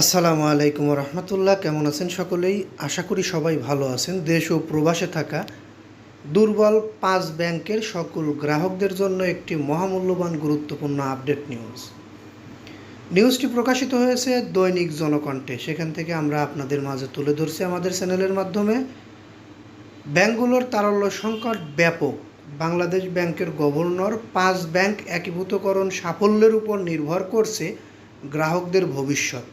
আসসালামু আলাইকুম রহমতুল্লাহ কেমন আছেন সকলেই? আশা করি সবাই ভালো আছেন। দেশ ও প্রবাসে থাকা দুর্বল পাঁচ ব্যাংকের সকল গ্রাহকদের জন্য একটি মহামূল্যবান গুরুত্বপূর্ণ আপডেট নিউজ। নিউজটি প্রকাশিত হয়েছে দৈনিক জনকণ্ঠে। সেখান থেকে আমরা আপনাদের মাঝে তুলে ধরছি আমাদের চ্যানেলের মাধ্যমে। ব্যাংকগুলোর তারল্য সংকট ব্যাপক। বাংলাদেশ ব্যাংকের গভর্নর পাঁচ ব্যাংক একীভূতকরণ সাফল্যের উপর নির্ভর করছে গ্রাহকদের ভবিষ্যৎ।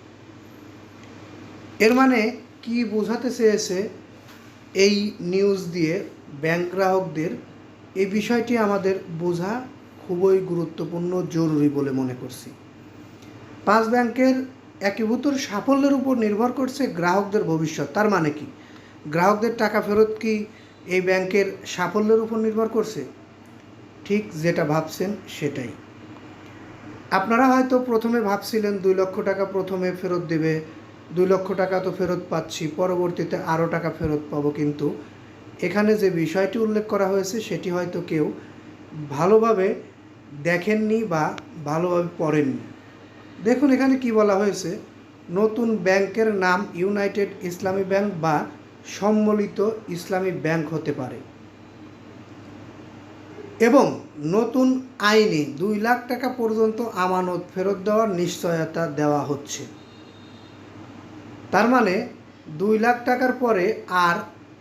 এর মানে কি বোঝাতে চেয়েছে এই নিউজ দিয়ে ব্যাংক গ্রাহকদের, এই বিষয়টি আমাদের বোঝা খুবই গুরুত্বপূর্ণ, জরুরি বলে মনে করছি। পাঁচ ব্যাংকের একীভূতর সাফল্যের উপর নির্ভর করছে গ্রাহকদের ভবিষ্যৎ। তার মানে কি? গ্রাহকদের টাকা ফেরত কি এই ব্যাংকের সাফল্যের উপর নির্ভর করছে? ঠিক যেটা ভাবছেন সেটাই। আপনারা হয়তো প্রথমে ভাবছিলেন দুই লক্ষ টাকা প্রথমে ফেরত দেবে দুই লক্ষ টাকা তো ফেরত পাচ্ছি, পরবর্তীতে আরও টাকা ফেরত পাবো। কিন্তু এখানে যে বিষয়টি উল্লেখ করা হয়েছে, সেটি হয়তো কেউ ভালোভাবে দেখেননি বা ভালোভাবে পড়েননি। দেখুন, এখানে কি বলা হয়েছে? নতুন ব্যাংকের নাম ইউনাইটেড ইসলামী ব্যাংক বা সম্মিলিত ইসলামী ব্যাংক হতে পারে। এবং নতুন আইনে দুই লাখ টাকা পর্যন্ত আমানত ফেরত দেওয়ার নিশ্চয়তা দেওয়া হচ্ছে। তার মানে দুই লাখ টাকার পরে আর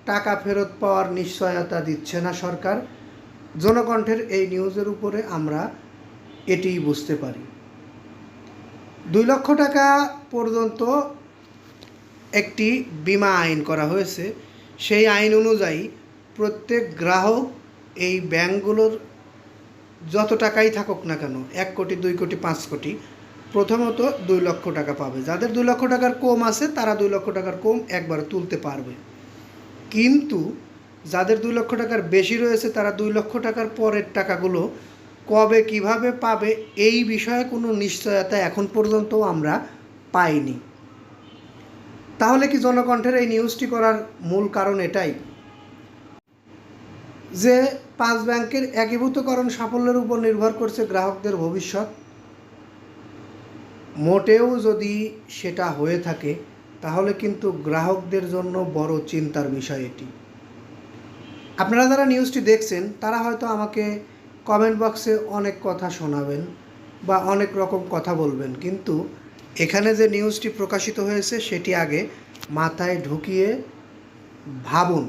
টাকা ফেরত পাওয়ার নিশ্চয়তা দিচ্ছে না সরকার। জনকণ্ঠের এই নিউজের উপরে আমরা এটিই বুঝতে পারি। দুই লক্ষ টাকা পর্যন্ত একটি বিমা আইন করা হয়েছে। সেই আইন অনুযায়ী প্রত্যেক গ্রাহক এই ব্যাংকগুলোর যত টাকাই থাকুক না কেন, এক কোটি, দুই কোটি, পাঁচ কোটি প্রথমত দুই লক্ষ টাকা পাবে। যাদের দুই লক্ষ টাকার কম আছে, তারা দুই লক্ষ টাকার কম একবার তুলতে পারবে। কিন্তু যাদের দুই লক্ষ টাকার বেশি রয়েছে, তারা দুই লক্ষ টাকার পরের টাকাগুলো কবে কীভাবে পাবে, এই বিষয়ে কোনো নিশ্চয়তা এখন পর্যন্ত আমরা পাইনি। তাহলে কি জনকণ্ঠের এই নিউজটি করার মূল কারণ এটাই? যে পাঁচ ব্যাংকের একীভূতকরণ সাফল্যের উপর নির্ভর করছে গ্রাহকদের ভবিষ্যৎ মোটেও যদি সেটা হয়ে থাকে, তাহলে কিন্তু গ্রাহকদের জন্য বড় চিন্তার বিষয় এটি। আপনারা যারা নিউজটি দেখছেন, তারা হয়তো আমাকে কমেন্ট বক্সে অনেক কথা শোনাবেন বা অনেক রকম কথা বলবেন, কিন্তু এখানে যে নিউজটি প্রকাশিত হয়েছে, সেটি আগে মাথায় ঢুকিয়ে ভাবুন।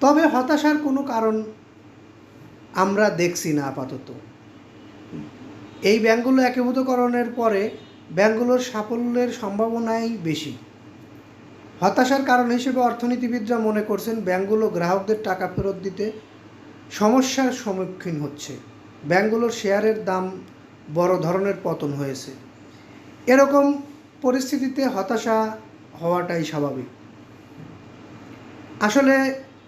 তবে হতাশার কোনো কারণ আমরা দেখছি না আপাতত। এই ব্যাংকগুলো একীভূতকরণের পরে ব্যাংকগুলোর সাফল্যের সম্ভাবনাই বেশি। হতাশার কারণ হিসেবে অর্থনীতিবিদরা মনে করছেন ব্যাংকগুলো গ্রাহকদের টাকা ফেরত দিতে সমস্যার সম্মুখীন হচ্ছে। ব্যাংকগুলোর শেয়ারের দাম বড় ধরনের পতন হয়েছে। এরকম পরিস্থিতিতে হতাশা হওয়াটাই স্বাভাবিক। আসলে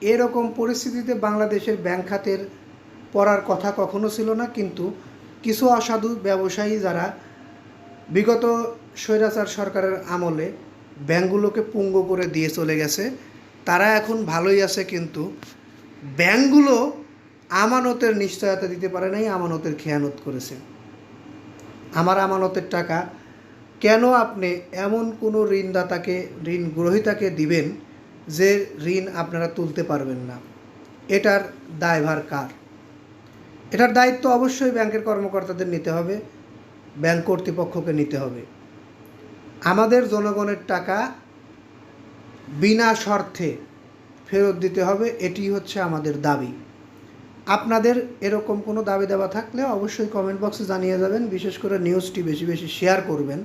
এরকম পরিস্থিতিতে বাংলাদেশের ব্যাংক খাতের পড়ার কথা কখনো ছিল না, কিন্তু কিছু অসাধু ব্যবসায়ী যারা বিগত স্বৈরাচার সরকারের আমলে ব্যাংকগুলোকে পুঙ্গ করে দিয়ে চলে গেছে, তারা এখন ভালোই আছে কিন্তু ব্যাংকগুলো আমানতের নিশ্চয়তা দিতে পারে নাই, আমানতের খেয়ানত করেছে। আমার আমানতের টাকা কেন আপনি এমন কোনো ঋণদাতাকে, ঋণ গ্রহীতাকে দিবেন যে ঋণ আপনারা তুলতে পারবেন না? এটার দায়ভার কার? এটার দায়িত্ব অবশ্যই ব্যাংকের কর্মকর্তাদের নিতে হবে, ব্যাংক কর্তৃপক্ষকে নিতে হবে। আমাদের জনগণের টাকা বিনা শর্তে ফেরত দিতে হবে, এটি হচ্ছে আমাদের দাবি। আপনাদের এরকম কোনো দাবি দেওয়া থাকলে অবশ্যই কমেন্ট বক্সে জানিয়ে যাবেন, বিশেষ করে নিউজটি বেশি বেশি শেয়ার করবেন।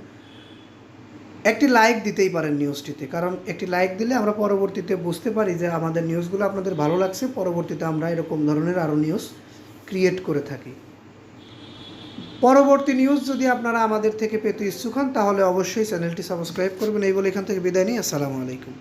একটি লাইক দিতেই পারেন নিউজটিতে কারণ একটি লাইক দিলে আমরা পরবর্তীতে বুঝতে পারি যে আমাদের নিউজগুলো আপনাদের ভালো লাগছে, পরবর্তীতে আমরা এরকম ধরনের আরও নিউজ ক্রিয়েট করে থাকি। পরবর্তী নিউজ যদি আপনারা আমাদের থেকে পেতে ইচ্ছুক হন, তাহলে অবশ্যই চ্যানেলটি সাবস্ক্রাইব করবেন। এই বলে এখান থেকে বিদায় নিই। আসসালামু আলাইকুম।